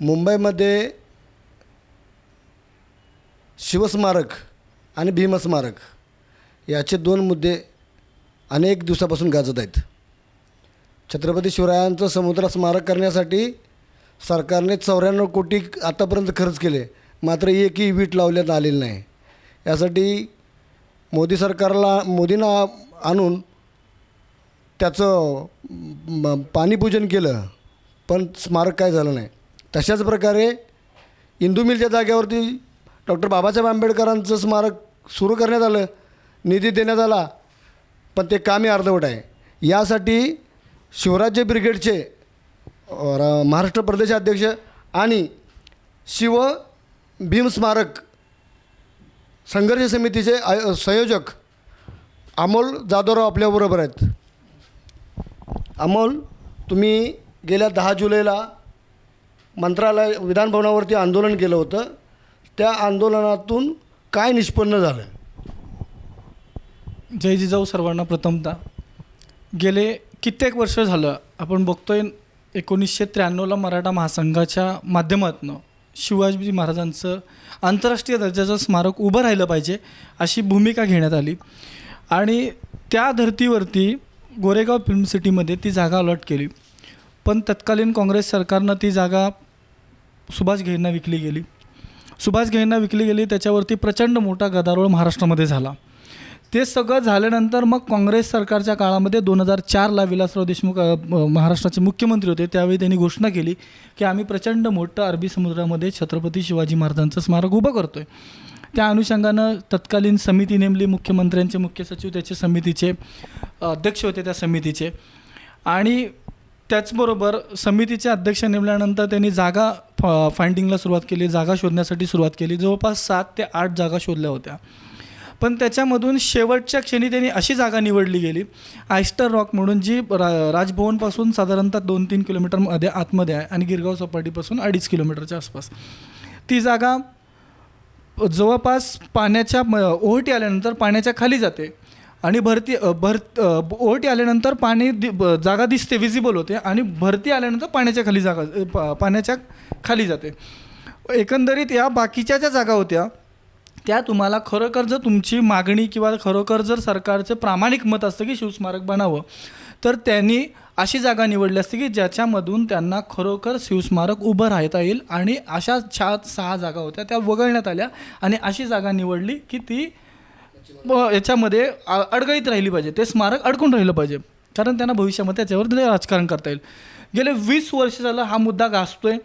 मुंबईमध्ये शिवस्मारक आणि भीमस्मारक याचे दोन मुद्दे अनेक दिवसापासून गाजत आहेत. छत्रपती शिवरायांचं समुद्र स्मारक करण्यासाठी सरकारने चौऱ्याण्णव कोटी आतापर्यंत खर्च केले. मात्र एकही वीट लावण्यात आलेली नाही. यासाठी मोदी सरकारला मोदींना आणून त्याचं पाणीपूजन केलं. पण स्मारक काय झालं नाही. तशाच प्रकारे इंदू मिलच्या जागेवरती डॉक्टर बाबासाहेब आंबेडकरांचं स्मारक सुरू करण्यात आलं निधी देण्यात आला पण ते कामी अर्धवट आहे. यासाठी शिवराज्य ब्रिगेडचे र- महाराष्ट्र प्रदेशाध्यक्ष आणि शिव भीम स्मारक संघर्ष समितीचे आय संयोजक अमोल जाधवराव आपल्याबरोबर आहेत. अमोल तुम्ही गेल्या दहा जुलैला मंत्रालय विधानभवनावरती आंदोलन केलं होतं. त्या आंदोलनातून काय निष्पन्न झालं? जय जिजाऊ सर्वांना प्रथमतः. गेले कित्येक वर्ष झालं आपण बघतोय एकोणीसशे त्र्याण्णवला मराठा महासंघाच्या माध्यमातून शिवाजी महाराजांचं आंतरराष्ट्रीय दर्जाचं स्मारक उभं राहिलं पाहिजे अशी भूमिका घेण्यात आली. आणि त्या धर्तीवरती गोरेगाव फिल्म सिटीमध्ये ती जागा अलॉट केली. पण तत्कालीन काँग्रेस सरकारनं ती जागा सुभाष घेईंना विकली गेली. सुभाष घेईंना विकली गेली त्याच्यावरती प्रचंड मोठा गदारोळ महाराष्ट्रामध्ये झाला. ते सगळं झाल्यानंतर मग काँग्रेस सरकारच्या काळामध्ये दोन हजार चारला विलासराव देशमुख महाराष्ट्राचे मुख्यमंत्री होते. त्यावेळी त्यांनी घोषणा केली की आम्ही प्रचंड मोठं अरबी समुद्रामध्ये छत्रपती शिवाजी महाराजांचं स्मारक उभं करतो आहे त्या अनुषंगानं तत्कालीन समिती नेमली मुख्यमंत्र्यांचे मुख्य सचिव त्याचे समितीचे अध्यक्ष होते त्या समितीचे. आणि त्याचबरोबर समितीचे अध्यक्ष नेमल्यानंतर त्यांनी जागा फ फाइंडिंगला सुरुवात केली जागा शोधण्यासाठी सुरुवात केली. जवळपास सात ते आठ जागा शोधल्या होत्या. पण त्याच्यामधून शेवटच्या क्षणी त्यांनी अशी जागा निवडली गेली आयस्टर रॉक म्हणून जी रा राजभवनपासून साधारणतः दोन तीन किलोमीटरमध्ये आतमध्ये आहे आणि गिरगाव सपाटीपासून अडीच किलोमीटरच्या आसपास. ती जागा जवळपास पाण्याच्या म ओहटी आल्यानंतर पाण्याच्या खाली जाते. आणि भरती भर अ, आल्यानंतर पाणी दि जागा दिसते विजिबल होते आणि भरती आल्यानंतर पाण्याच्या खाली जागा पा- पाण्याच्या खाली जाते. एकंदरीत या बाकीच्या ज्या जागा होत्या त्या तुम्हाला खरोखर जर तुमची मागणी किंवा खरोखर जर सरकारचं प्रामाणिक मत असतं की शिवस्मारक बनावं तर त्यांनी अशी जागा निवडली असती की ज्याच्यामधून त्यांना खरोखर शिवस्मारक उभं राहता येईल आणि अशा चार सहा जागा होत्या त्या वगळण्यात आल्या आणि अशी जागा निवडली की ती याच्यामध्ये अडगळीत राहिली पाहिजे. ते स्मारक अडकून राहिलं पाहिजे. कारण त्यांना भविष्यामध्ये त्याच्यावर राजकारण करता येईल. गेले वीस वर्ष झालं हा मुद्दा गाजतोय.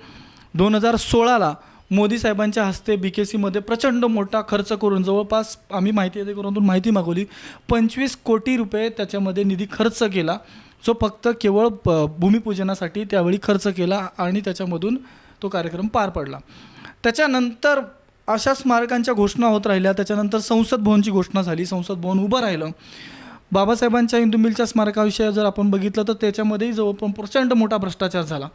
दोन हजार सोळाला मोदी साहेबांच्या हस्ते बी के सीमध्ये प्रचंड मोठा खर्च करून जवळपास आम्ही माहिती करून माहिती मागवली पंचवीस कोटी रुपये त्याच्यामध्ये निधी खर्च केला. जो फक्त केवळ प भूमिपूजनासाठी त्यावेळी खर्च केला आणि त्याच्यामधून तो कार्यक्रम पार पडला. त्याच्यानंतर अशा स्मारकांच्या घोषणा होत राहिल्या. त्याच्यानंतर संसद भवनची घोषणा झाली. संसद भवन उभं राहिलं. बाबासाहेबांच्या इंदू मिलच्या स्मारकाविषयी जर आपण बघितलं तर त्याच्यामध्येही जवळपास प्रचंड मोठा भ्रष्टाचार झाला.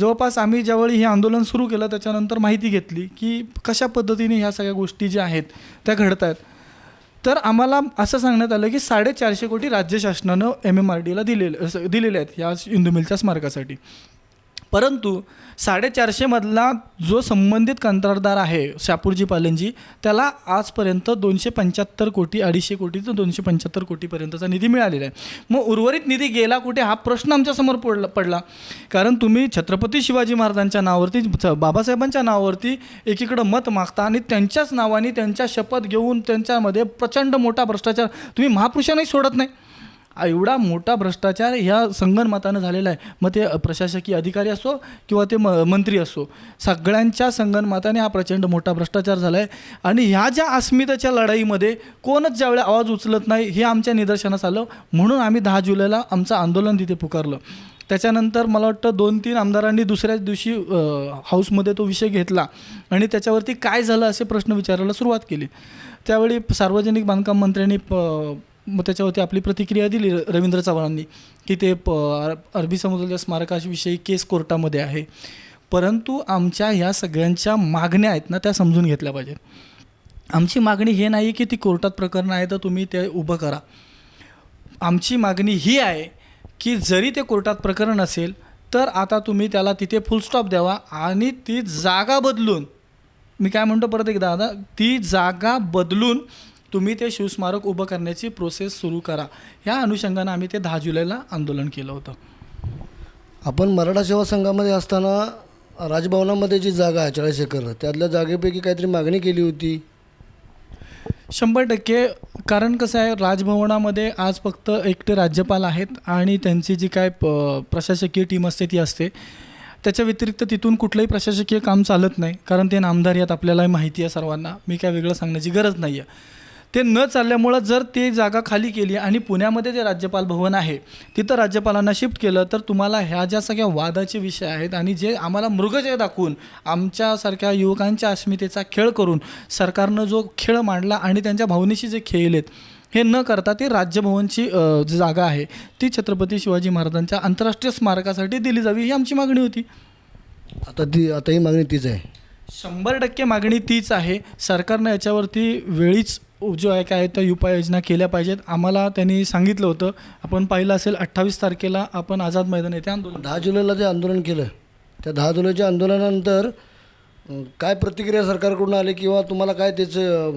जवळपास आम्ही ज्यावेळी हे आंदोलन सुरू केलं त्याच्यानंतर माहिती घेतली की कशा पद्धतीने ह्या सगळ्या गोष्टी ज्या आहेत त्या घडत आहेत. तर आम्हाला असं सांगण्यात आलं की साडेचारशे कोटी राज्य शासनानं एम एम आर डीला दिलेले दिलेले आहेत या इंदू मिलच्या स्मारकासाठी. परंतु साडेचारशेमधला जो संबंधित कंत्राटदार आहे शापूरजी पालनजी त्याला आजपर्यंत दोनशे पंच्याहत्तर कोटी अडीचशे कोटी ते दोनशे पंच्याहत्तर कोटीपर्यंतचा निधी मिळालेला आहे. मग उर्वरित निधी गेला कुठे? हा प्रश्न आमच्यासमोर पडला पडला. कारण तुम्ही छत्रपती शिवाजी महाराजांच्या नावावरती बाबासाहेबांच्या नावावरती एकीकडं मत मागता आणि त्यांच्याच नावाने त्यांच्या शपथ घेऊन त्यांच्यामध्ये प्रचंड मोठा भ्रष्टाचार तुम्ही महापुरुषांनाही सोडत नाही. एवढा मोठा भ्रष्टाचार ह्या संगणमतानं झालेला आहे. मग ते प्रशासकीय अधिकारी असो किंवा ते म मंत्री असो सगळ्यांच्या संगणमताने हा प्रचंड मोठा भ्रष्टाचार झाला आहे आणि ह्या ज्या अस्मितेच्या लढाईमध्ये कोणच ज्यावेळी आवाज उचलत नाही हे आमच्या निदर्शनास आलं. म्हणून आम्ही दहा जुलैला आमचं आंदोलन तिथे पुकारलं. त्याच्यानंतर मला वाटतं दोन तीन आमदारांनी दुसऱ्याच दिवशी हाऊसमध्ये तो विषय घेतला. आणि त्याच्यावरती काय झालं असे प्रश्न विचारायला सुरुवात केली. त्यावेळी सार्वजनिक बांधकाम मंत्र्यांनी प मग त्याच्यावरती आपली प्रतिक्रिया दिली रवींद्र चव्हाणांनी की ते प अरबी समुद्राच्या स्मारकाविषयी केस कोर्टामध्ये आहे. परंतु आमच्या ह्या सगळ्यांच्या मागण्या आहेत ना त्या समजून घेतल्या पाहिजेत. आमची मागणी हे नाही की ती कोर्टात प्रकरण आहे तर तुम्ही ते उभं करा. आमची मागणी ही आहे की जरी ते कोर्टात प्रकरण असेल तर आता तुम्ही त्याला तिथे फुलस्टॉप द्यावा आणि ती जागा बदलून मी काय म्हणतो परत एकदा आता ती जागा बदलून तुम्ही ते शिवस्मारक उभं करण्याची प्रोसेस सुरू करा. ह्या अनुषंगानं आम्ही ते दहा जुलैला आंदोलन केलं होतं. आपण मराठा सेवा संघामध्ये असताना राजभवनामध्ये जी जागा आहे चाळीस एकर त्यातल्या जागेपैकी काहीतरी मागणी केली होती? शंभर टक्के. कारण कसं आहे राजभवनामध्ये आज फक्त एकटे राज्यपाल आहेत आणि त्यांची जी काय प प्रशासकीय टीम असते ती असते. त्याच्या व्यतिरिक्त तिथून कुठलंही प्रशासकीय काम चालत नाही. कारण ते नामदारी आहेत आपल्याला माहिती आहे सर्वांना. मी काय वेगळं सांगण्याची गरज नाही आहे ते न चालल्यामुळं जर ते जागा खाली केली आणि पुण्यामध्ये जे राज्यपाल भवन आहे तिथं राज्यपालांना शिफ्ट केलं तर तुम्हाला ह्या ज्या सगळ्या वादाचे विषय आहेत आणि जे आम्हाला मृगजय दाखवून आमच्यासारख्या युवकांच्या अस्मितेचा खेळ करून सरकारनं जो खेळ मांडला आणि त्यांच्या भावनेशी जे खेळलेत हे न करता ते राज्यभवनची जी जागा आहे ती छत्रपती शिवाजी महाराजांच्या आंतरराष्ट्रीय स्मारकासाठी दिली जावी ही आमची मागणी होती. आता ती आता ही मागणी तीच आहे. शंभर टक्के मागणी तीच आहे. सरकारनं याच्यावरती वेळीच जो आहे काय त्या उपाययोजना केल्या पाहिजेत. आम्हाला त्यांनी सांगितलं होतं आपण पाहिलं असेल अठ्ठावीस तारखेला आपण आझाद मैदान येथे आंदोलन दहा जुलैला जे आंदोलन केलं त्या दहा जुलैच्या आंदोलनानंतर काय प्रतिक्रिया सरकारकडून आली किंवा तुम्हाला काय त्याचं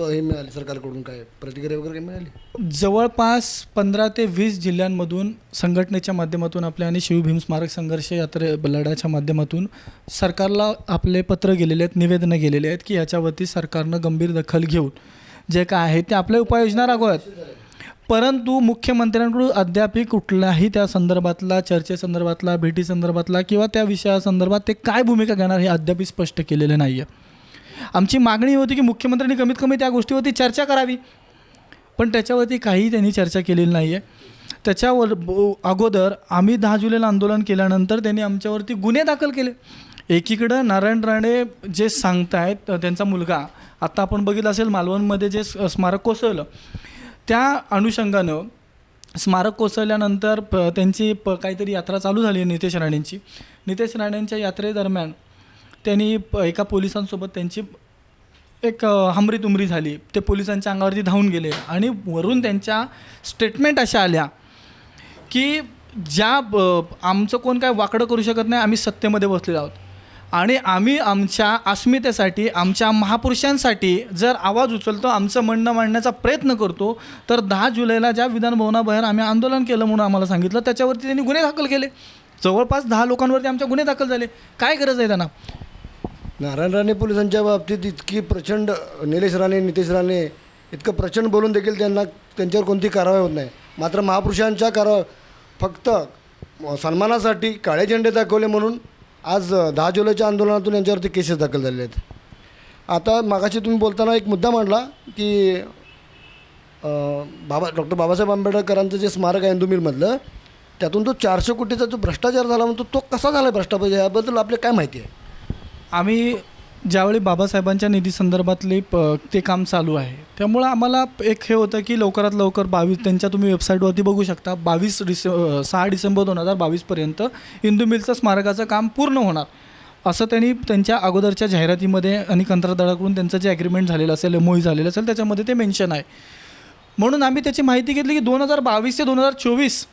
हे मिळाली सरकारकडून काय प्रतिक्रिया वगैरे काय मिळाली? जवळपास पंधरा ते वीस जिल्ह्यांमधून संघटनेच्या माध्यमातून आपल्या आणि शिवभीम स्मारक संघर्ष यात्रे लढ्याच्या माध्यमातून सरकारला आपले पत्र गेलेले आहेत निवेदनं गेलेले आहेत की याच्यावरती सरकारनं गंभीर दखल घेऊन जे काय आहे ते आपल्या उपाययोजना राबवत परंतु मुख्यमंत्र्यांकडून अद्यापही कुठल्याही त्या संदर्भातला चर्चेसंदर्भातला भेटीसंदर्भातला किंवा त्या विषयासंदर्भात ते काय भूमिका घेणार हे अद्यापही स्पष्ट केलेलं नाही आहे आमची मागणी होती की मुख्यमंत्र्यांनी कमीत कमी त्या गोष्टीवरती चर्चा करावी. पण त्याच्यावरती काहीही त्यांनी चर्चा केलेली नाही आहे त्याच्यावर ब- अगोदर आम्ही दहा जुलैला आंदोलन केल्यानंतर त्यांनी आमच्यावरती गुन्हे दाखल केले. एकीकडं नारायण राणे जे सांगतायत त्यांचा मुलगा आत्ता आपण बघितलं असेल मालवणमध्ये जे स्मारक कोसळलं. त्या अनुषंगानं स्मारक कोसळल्यानंतर प त्यांची प काहीतरी यात्रा चालू झाली आहे नितेश राणेंची. नितेश राणेंच्या यात्रेदरम्यान त्यांनी प एका पोलिसांसोबत त्यांची एक हमरी तुमरी झाली. ते पोलिसांच्या अंगावरती धावून गेले आणि वरून त्यांच्या स्टेटमेंट अशा आल्या की ज्या ब- आमचं कोण काय वाकडं करू शकत नाही आम्ही सत्तेमध्ये बसलेलो आहोत. आणि आम्ही आमच्या अस्मितेसाठी आमच्या महापुरुषांसाठी जर आवाज उचलतो आमचं म्हणणं मांडण्याचा प्रयत्न करतो तर दहा जुलैला ज्या विधानभवनाबाहेर आम्ही आंदोलन केलं म्हणून आम्हाला सांगितलं त्याच्यावरती त्यांनी गुन्हे दाखल केले. जवळपास दहा लोकांवरती आमच्या गुन्हे दाखल झाले. काय गरज आहे त्यांना? नारायण राणे पोलिसांच्या बाबतीत इतकी प्रचंड निलेश राणे नितेश राणे इतकं प्रचंड बोलून देखील त्यांना त्यांच्यावर कोणती कारवाई होत नाही. मात्र महापुरुषांच्या कारवा फक्त सन्मानासाठी काळे झेंडे दाखवले म्हणून आज दहा जुलैच्या आंदोलनातून यांच्यावरती केसेस दाखल झालेले आहेत. आता मागाशी तुम्ही बोलताना एक मुद्दा मांडला की बाबा डॉक्टर बाबासाहेब आंबेडकरांचं जे स्मारक आहे इंदू मिलमधलं त्यातून तो चारशे कोटीचा जो भ्रष्टाचार झाला म्हणतो तो कसा झाला आहे भ्रष्टाचार? याबद्दल आपले काय माहिती आहे? आम्ही ज्यावेळी बाबासाहेबांच्या निधी संदर्भातले प ते काम चालू आहे. त्यामुळं आम्हाला एक हे होतं की लवकरात लवकर बावीस त्यांच्या तुम्ही वेबसाईटवरती बघू शकता. बावीस डिसे सहा डिसेंबर दोन हजार बावीसपर्यंत इंदू मिलचं स्मारकाचं काम पूर्ण होणार. असं त्यांनी त्यांच्या अगोदरच्या जाहिरातीमध्ये आणि कंत्राटदाराकडून त्यांचं जे ॲग्रीमेंट झालेलं असेल मोई झालेलं असेल त्याच्यामध्ये ते मेन्शन आहे. म्हणून आम्ही त्याची माहिती घेतली की दोन हजार बावीस ते दोन हजार चोवीस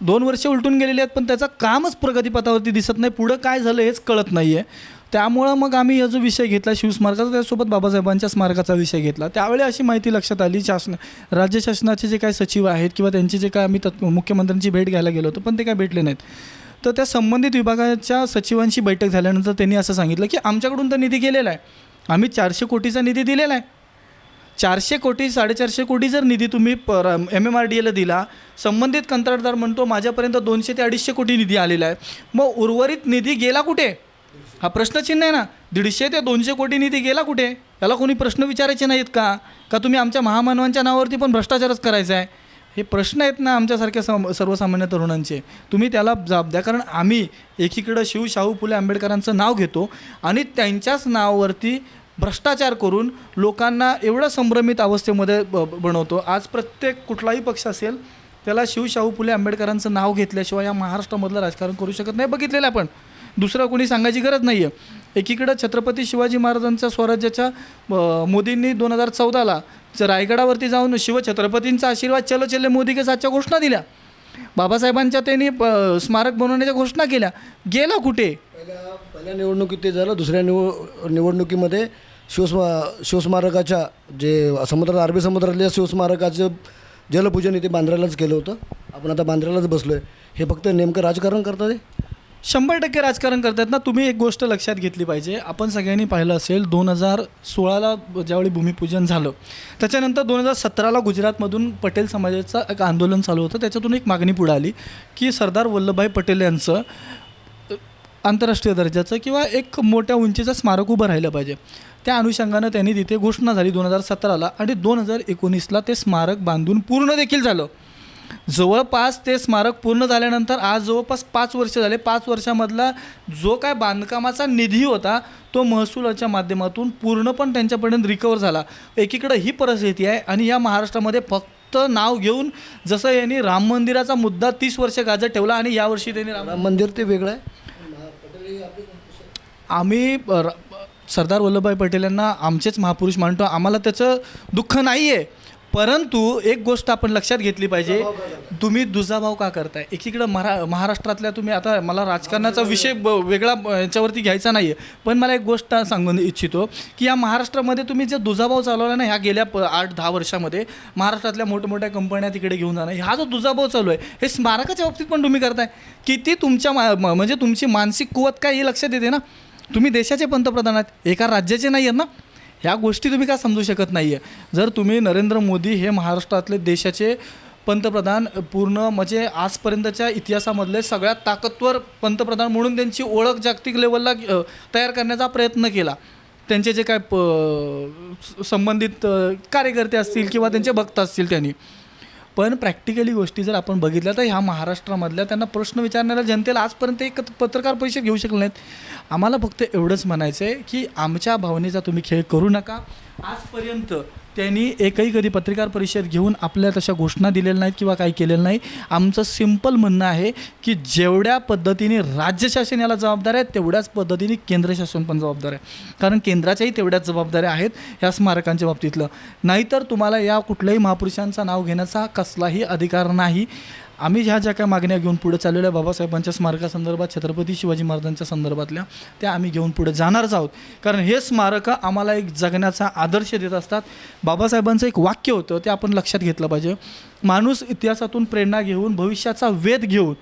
दोन वर्ष उलटून गेलेली आहेत पण त्याचं कामच प्रगतीपथावरती दिसत नाही. पुढं काय झालं हेच कळत नाही आहे त्यामुळं मग आम्ही हा जो विषय घेतला शिवस्मारकाचा त्यासोबत बाबासाहेबांच्या स्मारकाचा विषय घेतला. त्यावेळी अशी माहिती लक्षात आली शासन राज्य शासनाचे जे काही सचिव आहेत किंवा त्यांचे जे काय आम्ही तत् मुख्यमंत्र्यांची भेट घ्यायला गेलो होतो पण ते काय भेटले नाहीत. तर त्या संबंधित विभागाच्या सचिवांशी बैठक झाल्यानंतर त्यांनी असं सांगितलं की आमच्याकडून तर निधी गेलेला आहे. आम्ही चारशे कोटीचा निधी दिलेला आहे. चारशे कोटी साडेचारशे कोटी जर निधी तुम्ही पर एम एम आर डी एला दिला संबंधित कंत्राटदार म्हणतो माझ्यापर्यंत दोनशे ते अडीचशे कोटी निधी आलेला आहे. मग उर्वरित निधी गेला कुठे? हा प्रश्नचिन्ह आहे ना. दीडशे ते दोनशे कोटी निधी गेला कुठे? याला कोणी प्रश्न विचारायचे नाहीत का? का तुम्ही आमच्या महामानवांच्या नावावरती पण भ्रष्टाचारच करायचा आहे हे प्रश्न आहेत ना आमच्यासारख्या सम सर्वसामान्य तरुणांचे. तुम्ही त्याला जाब द्या. कारण आम्ही एकीकडं शिव शाहू फुले आंबेडकरांचं नाव घेतो आणि त्यांच्याच नावावरती भ्रष्टाचार करून लोकांना एवढं संभ्रमित अवस्थेमध्ये ब बनवतो. आज प्रत्येक कुठलाही पक्ष असेल त्याला शिवशाहू फुले आंबेडकरांचं नाव घेतल्याशिवाय या महाराष्ट्रामधलं राजकारण करू शकत नाही. बघितलेलं आपण. दुसरं कोणी सांगायची गरज नाही आहे एकीकडं छत्रपती शिवाजी महाराजांच्या स्वराज्याच्या मोदींनी दोन हजार चौदाला रायगडावरती जाऊन शिवछत्रपतींचा आशीर्वाद चलो चले मोदी के साथच्या घोषणा दिल्या. बाबासाहेबांच्या त्यांनी प- स्मारक बनवण्याच्या घोषणा केल्या. गेला कुठे? पहिल्या पहिल्या निवडणुकीत ते झालं दुसऱ्या निव निवडणुकीमध्ये शिवस्मा शिवस्मारकाच्या जे समुद्रात अरबी समुद्रातल्या शिवस्मारकाचं जलपूजन इथे बांद्र्यालाच केलं होतं. आपण आता बांद्र्यालाच बसलो आहे हे फक्त नेमकं राजकारण करतात हे? शंभर टक्के राजकारण करतात ना तुम्ही एक गोष्ट लक्षात घेतली पाहिजे. आपण सगळ्यांनी पाहिलं असेल दोन हजार सोळाला ज्यावेळी भूमिपूजन झालं त्याच्यानंतर दोन हजार सतराला गुजरातमधून पटेल समाजाचं एक आंदोलन चालू होतं. त्याच्यातून एक मागणी पुढे आली की सरदार वल्लभभाई पटेल यांचं आंतरराष्ट्रीय दर्जाचं किंवा एक मोठ्या उंचीचं स्मारक उभं राहिलं पाहिजे. त्या अनुषंगानं त्यांनी तिथे घोषणा झाली दोन हजार सतराला आणि दोन हजार एकोणीसला ते स्मारक बांधून पूर्ण देखील झालं. जवळपास ते स्मारक पूर्ण झाल्यानंतर आज जवळपास पाच वर्ष झाले. पाच वर्षामधला जो काय बांधकामाचा निधी होता तो महसुलाच्या माध्यमातून पूर्ण पण त्यांच्यापर्यंत रिकवर झाला. एकीकडं ही परिस्थिती आहे आणि या महाराष्ट्रामध्ये फक्त नाव घेऊन जसं यांनी राम मंदिराचा मुद्दा तीस वर्ष गाजत ठेवला आणि यावर्षी त्यांनी राम मंदिर ते वेगळं आहे. आम्ही सरदार वल्लभभाई पटेल यांना आमचेच महापुरुष मानतो. आम्हाला त्याचं दुःख नाही आहे परंतु एक गोष्ट आपण लक्षात घेतली पाहिजे. तुम्ही दुजाभाव का करताय? एकीकडं महा महाराष्ट्रातल्या तुम्ही आता मला राजकारणाचा विषय ब वेगळा याच्यावरती घ्यायचा नाही आहे पण मला एक गोष्ट सांगून इच्छितो की या महाराष्ट्रामध्ये तुम्ही जे दुजाभाव चालवला ना ह्या गेल्या प आठ दहा वर्षामध्ये महाराष्ट्रातल्या मोठमोठ्या कंपन्या तिकडे घेऊन जाणं हा जो दुजाभाव चालू आहे हे स्मारकाच्या बाबतीत पण तुम्ही करताय. किती तुमच्या मा म- म्हणजे तुमची मानसिक कुवत काय हे लक्षात येते ना? तुम्ही देशाचे पंतप्रधान आहेत एका राज्याचे नाही आहेत ना? ह्या गोष्टी तुम्ही का समजू शकत नाही आहे जर तुम्ही नरेंद्र मोदी हे महाराष्ट्रातले देशाचे पंतप्रधान पूर्ण म्हणजे आजपर्यंतच्या इतिहासामधले सगळ्यात ताकदवर पंतप्रधान म्हणून त्यांची ओळख जागतिक लेवलला तयार करण्याचा प्रयत्न केला. त्यांचे जे काय प संबंधित कार्यकर्ते असतील किंवा त्यांचे भक्त असतील त्यांनी. पण प्रॅक्टिकली गोष्टी जर आपण बघितल्या तर ह्या महाराष्ट्रामधल्या त्यांना प्रश्न विचारणाऱ्या जनतेला आजपर्यंत एक पत्रकार परिषद घेऊ शकले नाहीत. आम्हाला फक्त एवढंच म्हणायचं आहे की आमच्या भावनेचा तुम्ही खेळ करू नका. आजपर्यंत त्यांनी एकही कधी पत्रकार परिषद घेऊन आपल्या तशा घोषणा दिलेल्या नाहीत किंवा काही केलेलं नाही आमचं सिंपल म्हणणं आहे की जेवढ्या पद्धतीने राज्य शासन याला जबाबदार आहे तेवढ्याच पद्धतीने केंद्र शासन पण जबाबदार आहे. कारण केंद्राच्याही तेवढ्याच जबाबदाऱ्या आहेत ह्या स्मारकांच्या बाबतीतलं. नाहीतर तुम्हाला या कुठल्याही महापुरुषांचं नाव घेण्याचा कसलाही अधिकार नाही. आम्ही ह्या ज्या काय मागण्या घेऊन पुढे चाललेल्या बाबासाहेबांच्या स्मारकासंदर्भात छत्रपती शिवाजी महाराजांच्या संदर्भातल्या त्या आम्ही घेऊन पुढे जाणारच आहोत. कारण हे स्मारकं आम्हाला एक जगण्याचा आदर्श देत असतात. बाबासाहेबांचं एक वाक्य होतं ते आपण लक्षात घेतलं पाहिजे. माणूस इतिहासातून प्रेरणा घेऊन भविष्याचा वेध घेऊन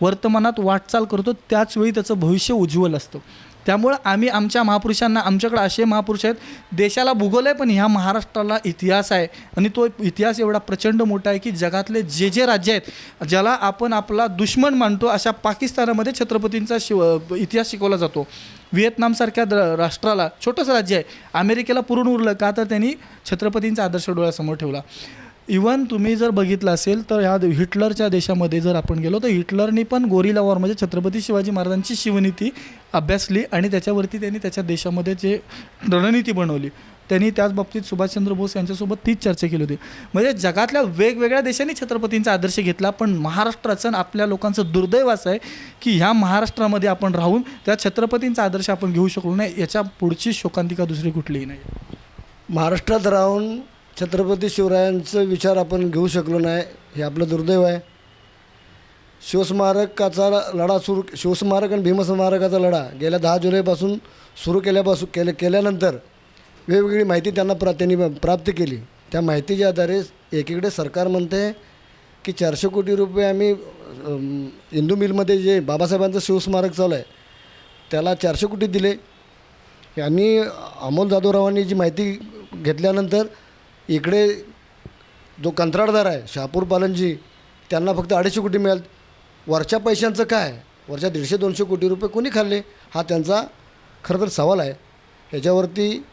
वर्तमानात वाटचाल करतो त्याचवेळी त्याचं भविष्य उज्ज्वल असतं. त्यामुळं आम्ही आमच्या महापुरुषांना आमच्याकडे असे महापुरुष आहेत देशाला भूगोल आहे पण ह्या महाराष्ट्राला इतिहास आहे. आणि तो इतिहास एवढा प्रचंड मोठा आहे की जगातले जे जे राज्य आहेत ज्याला आपण आपला दुश्मन मानतो अशा पाकिस्तानामध्ये छत्रपतींचा शिव इतिहास शिकवला जातो. व्हिएतनामसारख्या द राष्ट्राला छोटंसं राज्य आहे. अमेरिकेला पुरून उरलं का तर त्यांनी छत्रपतींचा आदर्श डोळ्यासमोर ठेवला. इवन तुम्ही जर बघितलं असेल तर ह्या हिटलरच्या देशामध्ये जर आपण गेलो तर हिटलरनी पण गोरिला वॉर म्हणजे छत्रपती शिवाजी महाराजांची शिवनीती अभ्यासली आणि त्याच्यावरती त्यांनी त्याच्या देशामध्ये जे रणनीती बनवली त्यांनी त्याच बाबतीत सुभाषचंद्र बोस यांच्यासोबत तीच चर्चा केली होती. म्हणजे जगातल्या वेगवेगळ्या देशांनी छत्रपतींचा आदर्श घेतला पण महाराष्ट्राचं आणि आपल्या लोकांचं दुर्दैव असं आहे की ह्या महाराष्ट्रामध्ये आपण राहून त्या छत्रपतींचा आदर्श आपण घेऊ शकलो नाही याच्या पुढची शोकांतिका दुसरी कुठलीही नाही. महाराष्ट्रात राहून छत्रपती शिवरायांचं विचार आपण घेऊ शकलो नाही हे आपलं दुर्दैव आहे. शिवस्मारकाचा लढा सुरू शिवस्मारक आणि भीमस्मारकाचा लढा गेल्या दहा जुलैपासून सुरू केल्यापासून केल्या केल्यानंतर वेगवेगळी माहिती त्यांना प्रा त्यांनी प्राप्त केली. त्या माहितीच्या आधारे एकीकडे सरकार म्हणते की चारशे कोटी रुपये आम्ही हिंदू इंदू मिलमध्ये जे बाबासाहेबांचं शिवस्मारक चालू आहे त्याला चारशे कोटी दिले. आणि अमोल जाधवरावांनी जी माहिती घेतल्यानंतर इकडे जो कंत्राटदार आहे शहापूर पालनजी त्यांना फक्त अडीचशे कोटी मिळाल. वरच्या पैशांचं काय? वरच्या दीडशे दोनशे कोटी रुपये कोणी खाल्ले? हा त्यांचा खरं तर सवाल आहे. ह्याच्यावरती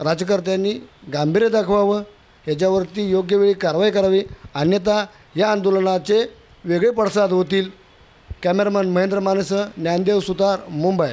राजकर्त्यांनी गांभीर्य दाखवावं. ह्याच्यावरती योग्य वेळी कारवाई करावी. अन्यथा या आंदोलनाचे वेगळे पडसाद होतील. कॅमेरामॅन महेंद्र मानेसह ज्ञानदेव सुतार मुंबई.